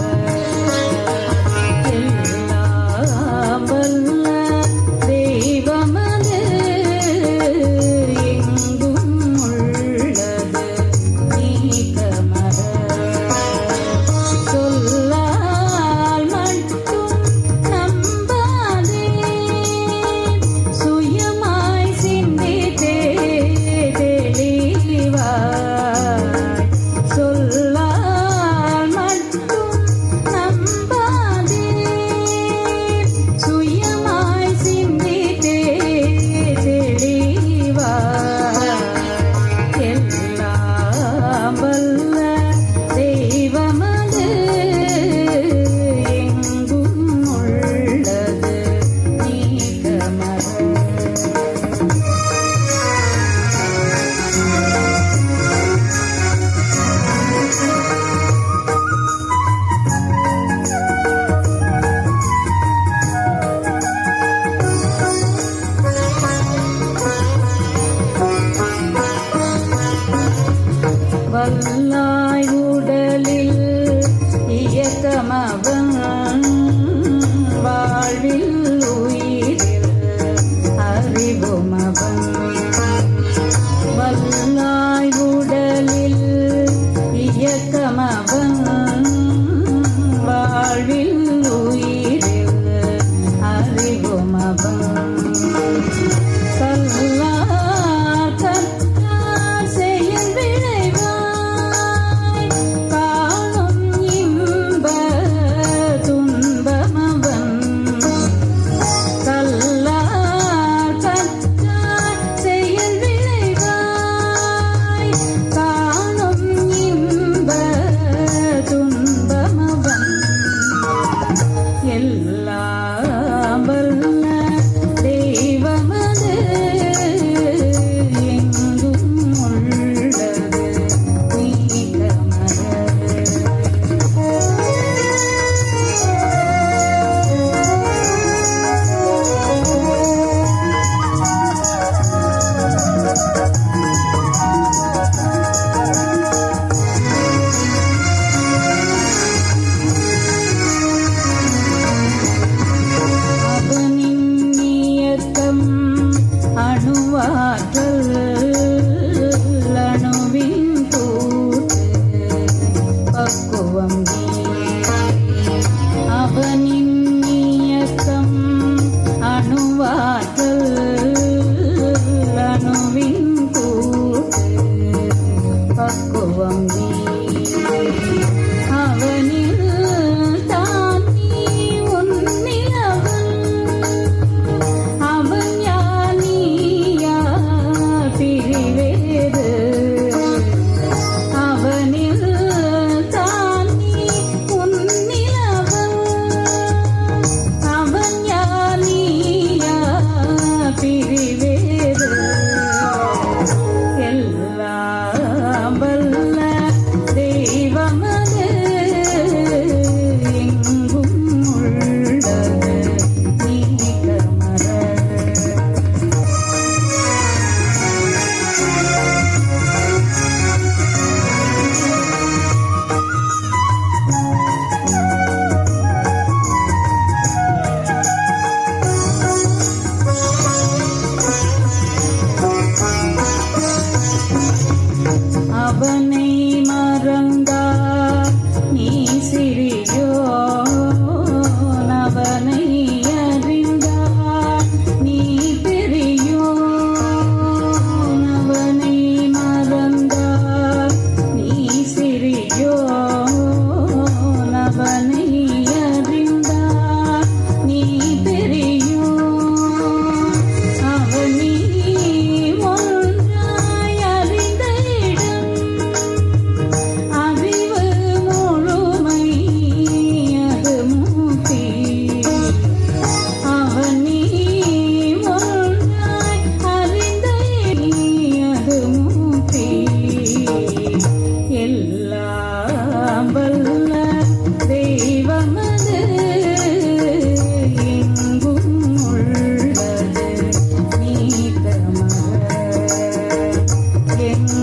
Thank. வல்லாய் உடலில் இயக்கமவன் வாழ்வில் உயிரில் அறிவுமவன் எல்லா பாவம் again.